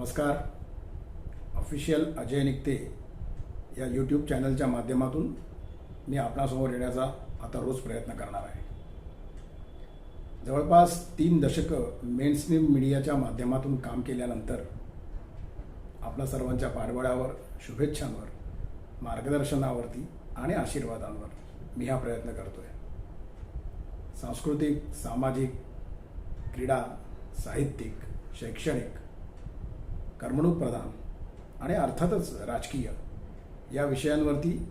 नमस्कार. ऑफिशियल अजय निकते या यूट्यूब चॅनलच्या माध्यमातून मी आपणासमोर येण्याचा आता रोज प्रयत्न करणार आहे. जवळपास तीन दशकं मेनस्ट्रीम मीडियाच्या माध्यमातून काम केल्यानंतर आपल्या सर्वांच्या पाठबळावर शुभेच्छांवर मार्गदर्शनावरती आणि आशीर्वादांवर मी हा प्रयत्न करतो आहे सांस्कृतिक सामाजिक क्रीडा साहित्यिक शैक्षणिक करमणूक प्रदान आणि अर्थातच राजकीय या विषयांवरती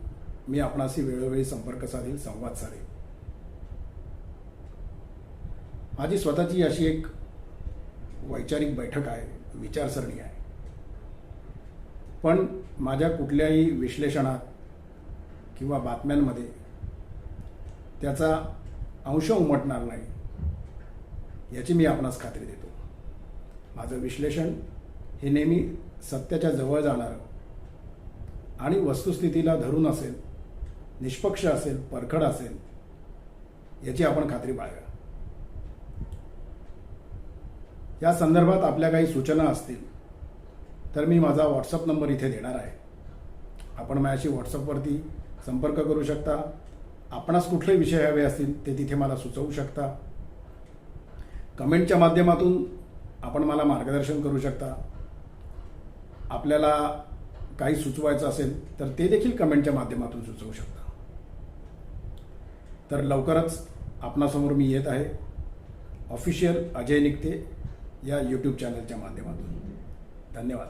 मी आपणाशी वेळोवेळी संपर्क साधेल संवाद साधेल. माझी स्वतःची अशी एक वैचारिक बैठक आहे विचारसरणी आहे. पण माझ्या कुठल्याही विश्लेषणात किंवा बातम्यांमध्ये त्याचा अंश उमटणार नाही याची मी आपणास खात्री देतो. माझं विश्लेषण हे नेहमी सत्याच्या जवळ जाणारं. आणि वस्तुस्थितीला धरून असेल निष्पक्ष असेल परखड असेल याची आपण खात्री बाळगा. या संदर्भात आपल्या काही सूचना असतील तर मी माझा व्हॉट्सअप नंबर इथे देणार आहे. आपण माझ्याशी व्हॉट्सअपवरती संपर्क करू शकता. आपणास कुठले विषय हवे असतील ते तिथे मला सुचवू शकता. कमेंटच्या माध्यमातून आपण मला मार्गदर्शन करू शकता. आपल्याला काही सुचवायचं असेल तर ते देखील कमेंटच्या माध्यमातून सुचवू शकता. तर लवकरच आपणासमोर मी येत आहे. ऑफिशियल अजय निघते या यूट्यूब चॅनलच्या माध्यमातून. धन्यवाद.